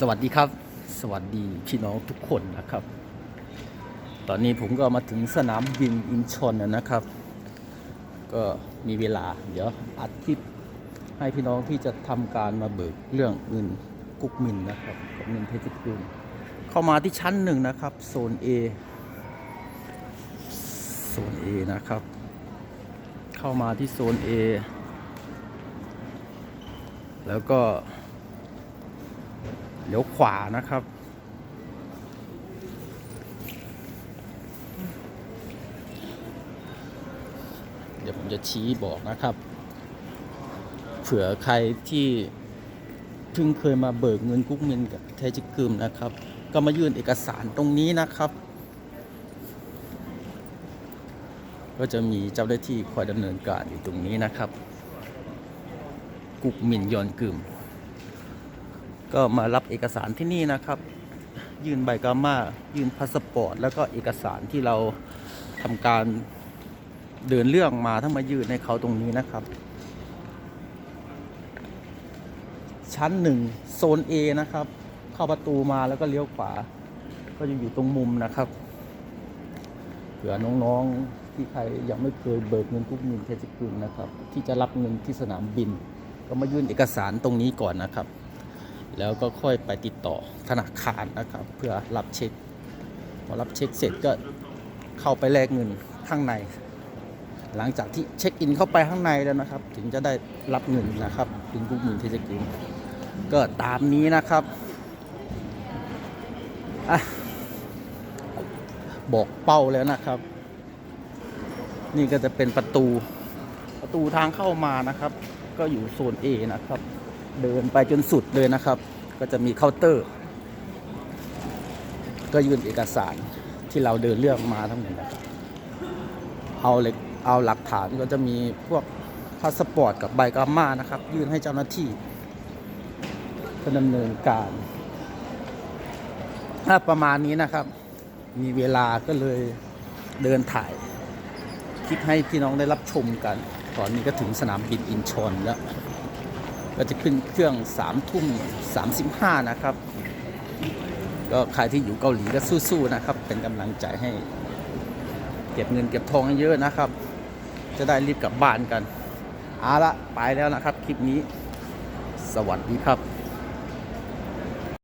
สวัสดีครับ สวัสดีพี่น้องทุกคนนะครับ ตอนนี้ผมก็มาถึงสนามบินอินชอนนะครับ ก็มีเวลา เดี๋ยวอาทิตย์ให้พี่น้องที่จะทำการมาเบิกเรื่องเงินกุกมินนะครับกับเงินเพชรกุลเข้ามาที่ชั้นหนึ่งนะครับโซน A โซน A นะครับ เข้ามาที่โซน A แล้วก็ เลี้ยวขวานะครับ เดี๋ยวผมจะชี้บอกนะครับ เผื่อใครที่เพิ่งเคยมาเบิกเงินกุ๊กมินกับเทจิกึมนะครับ ก็มายื่นเอกสารตรงนี้นะครับ ก็จะมีเจ้าหน้าที่คอยดำเนินการอยู่ตรงนี้นะครับ กุ๊กมินยอนกึม ก็มารับเอกสารที่นี่นะครับ ยื่นใบกามายื่นพาสปอร์ต แล้วก็เอกสารที่เราทำการเดินเรื่องมาทั้งมายื่นให้เขาตรงนี้นะครับ ชั้นหนึ่งโซน A นะครับ เข้าประตูมาแล้วก็เลี้ยวขวา ก็จะอยู่ตรงมุมนะครับเผื่อน้องๆที่ใครยังไม่เคยเบิกเงินกุ๊กมินเทจิกุลนะครับ ที่จะรับเงินที่สนามบิน ก็มายื่นเอกสารตรงนี้ก่อนนะครับ แล้วก็ค่อยไปติดต่อธนาคารนะครับ เพื่อรับเช็คพอรับเช็คเสร็จก็เข้าไปแลกเงินข้างใน หลังจากที่เช็คอินเข้าไปข้างในแล้วนะครับ ถึงจะได้รับเงินนะครับถึงทุกหมื่นที่จะกินก็ตามนี้นะครับอะบอกเป้าแล้วนะครับ นี่ก็จะเป็นประตูประตูทางเข้ามานะครับ ก็อยู่โซน A นะครับ เดินไปจนสุดเลยนะครับ ก็จะมีเคาน์เตอร์ ก็ยื่นเอกสารที่เราเดินเรื่องมาทั้งหมดเอาเล็กเอาหลักฐานก็จะมีพวกพาสปอร์ตกับใบกามานะครับ ยื่นให้เจ้าหน้าที่ก็ดำเนินการถ้าประมาณนี้นะครับ มีเวลาก็เลยเดินถ่าย คลิปให้พี่น้องได้รับชมกัน ตอนนี้ก็ถึงสนามบินอินชอนแล้ว ก็จะขึ้นเครื่อง3ทุ่ม35นะครับ ก็ใครที่อยู่เกาหลีก็สู้ๆนะครับ เป็นกำลังใจให้ เก็บเงินเก็บทองให้เยอะนะครับ จะได้รีบกลับบ้านกันเอาละไปแล้วนะครับ คลิปนี้ สวัสดีครับ